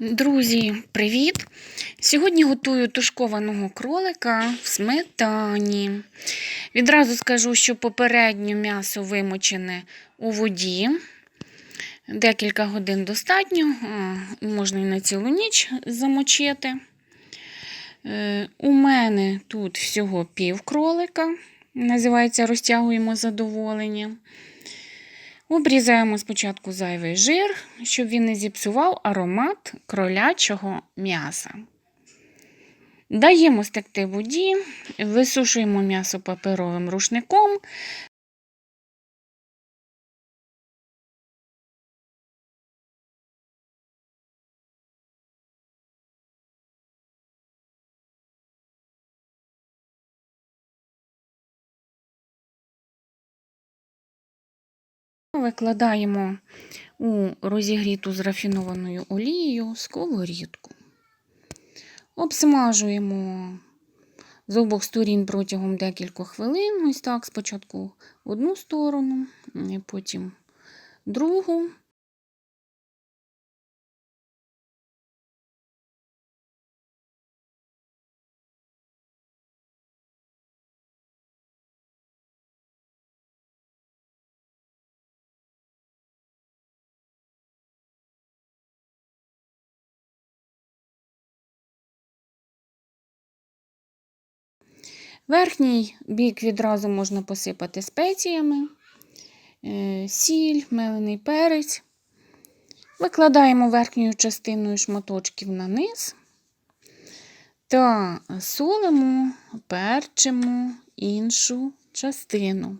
Друзі, привіт! Сьогодні готую тушкованого кролика в сметані. Відразу скажу, що попередньо м'ясо вимочене у воді. Декілька годин достатньо, можна і на цілу ніч замочити. Е, у мене тут всього пів кролика, називається розтягуємо задоволення. Обрізаємо спочатку зайвий жир, щоб він не зіпсував аромат кролячого м'яса. Даємо стекти воді, висушуємо м'ясо паперовим рушником. Викладаємо у розігріту з рафінованою олією сковорідку. Обсмажуємо з обох сторін протягом декількох хвилин. Ось так, спочатку одну сторону, потім другу. Верхній бік відразу можна посипати спеціями, е, сіль, мелений перець. Викладаємо верхньою частиною шматочків на низ та солимо, перчимо іншу частину.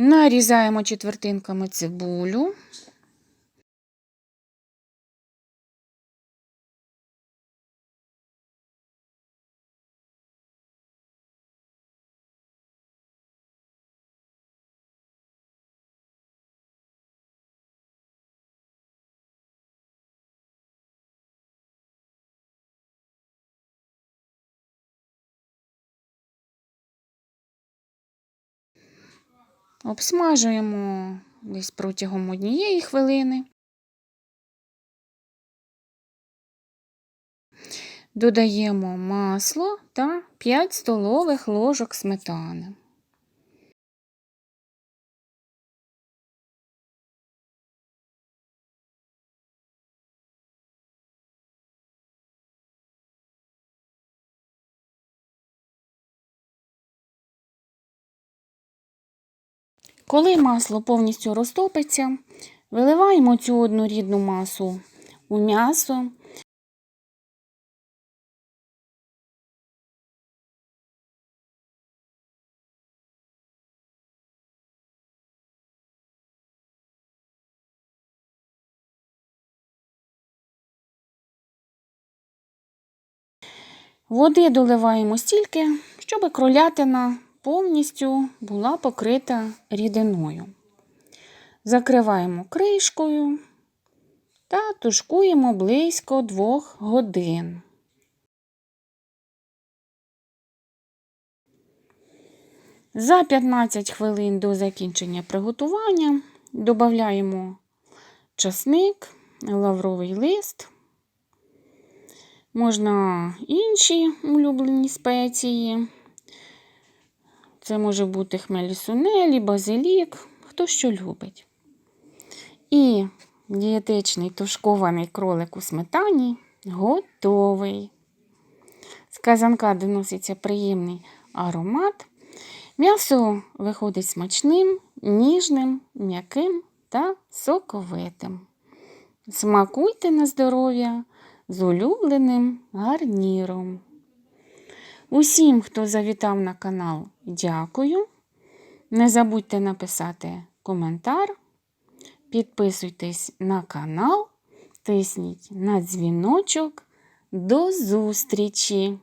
Нарізаємо четвертинками цибулю. Обсмажуємо десь протягом однієї хвилини. Додаємо масло та 5 столових ложок сметани. Коли масло повністю розтопиться, виливаємо цю однорідну масу у м'ясо. Води доливаємо стільки, щоб кролятина повністю була покрита рідиною. Закриваємо кришкою та тушкуємо близько 2 годин. За 15 хвилин до закінчення приготування додаємо часник, лавровий лист, можна інші улюблені спеції. Це може бути хмелі сунелі, базилік, хто що любить. І дієтичний тушкований кролик у сметані готовий. З казанка доноситься приємний аромат. М'ясо виходить смачним, ніжним, м'яким та соковитим. Смакуйте на здоров'я з улюбленим гарніром. Усім, хто завітав на канал, дякую. Не забудьте написати коментар. Підписуйтесь на канал, тисніть на дзвіночок. До зустрічі!